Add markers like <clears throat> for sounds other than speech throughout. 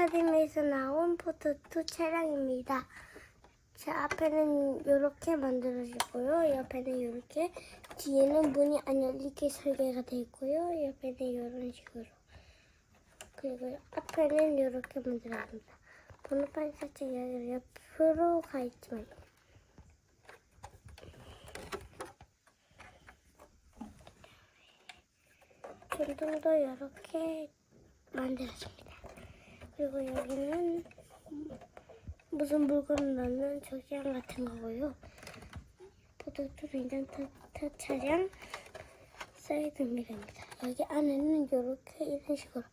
아카데미에서 나온 포토2 차량입니다. 자, 앞에는 이렇게 만들어지고요. 옆에는 이렇게, 뒤에는 문이 안 열리게 설계가 되어 있고요. 옆에는 이런 식으로. 그리고 앞에는 이렇게 만들어집니다. 번호판 살짝 옆으로 가 있지만. 전등도 이렇게 만들어집니다. 그리고 여기는 무슨 물건 넣는 저기장 같은 거고요. 포토투 괜찮다 차량 사이드 미러입니다. 여기 안에는 이렇게 이런 식으로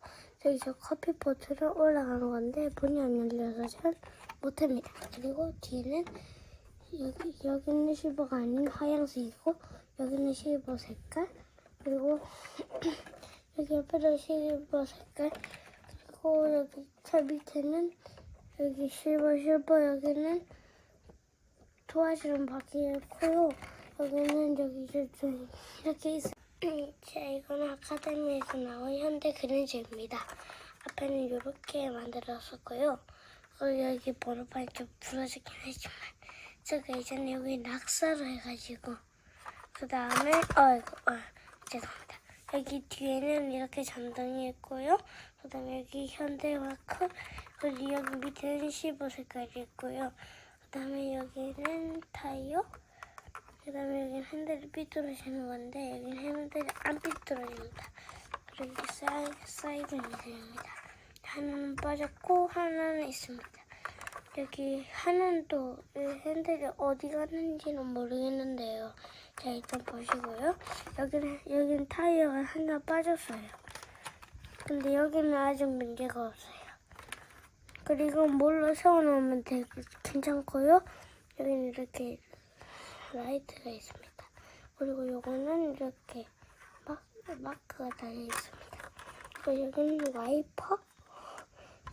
저기 저 커피 버튼을 올라가는 건데 문이 안 열려서 잘 못합니다. 그리고 뒤에는 여기 여기는 실버가 아닌 하얀색이고 여기는 실버 색깔 그리고 <clears throat> 여기 옆에도 실버 색깔 그리고 여기 차 밑에는 여기 실버 실버 여기는 바퀴 있고요. 여기는 여기 저기 이렇게 있어요. 자, <clears throat> 이거는 아카데미에서 나온 현대 그림자입니다. 앞에는 이렇게 만들었었고요. 어, 여기 번호판이 좀 부러지긴 하지만 제가 예전에 여기 낙서를 해가지고 그 다음에 어이구 어, 죄송합니다. 여기 뒤에는 이렇게 전등이 있고요. 그 다음에 여기 현대마크 그리고 여기 밑에는 실버 색깔이 있고요. 그 다음에 여기는 타이어 그 다음에 여기는 핸들이 삐뚤어지는 건데 여기는 핸들이 안 삐뚤어집니다. 그리고 사이, 사이드 미러입니다. 하나는 빠졌고 하나는 있습니다. 여기 이 핸들이 어디 갔는지는 모르겠는데요. 자 일단 보시고요. 여기는 여기는 타이어가 하나 빠졌어요. 근데 여기는 아직 문제가 없어요. 그리고 뭘로 세워놓으면 되게 괜찮고요. 여기는 이렇게 라이트가 있습니다. 그리고 요거는 이렇게 마, 마크가 달려 있습니다. 그리고 여기는 와이퍼.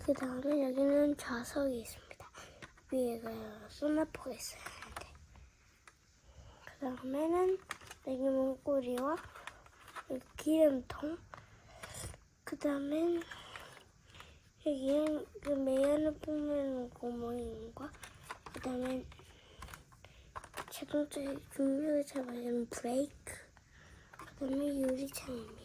그 다음에 여기는 좌석이 있습니다. 위에 그 소나포가 있어요. 이렇게. 그 다음에는 문고리와 여기 기름통. 그 다음엔 여기는 그 매연을 뿜는 구멍인과 그 다음에 자동차 중력을 잡아주는 브레이크 그 다음에 유리창입니다.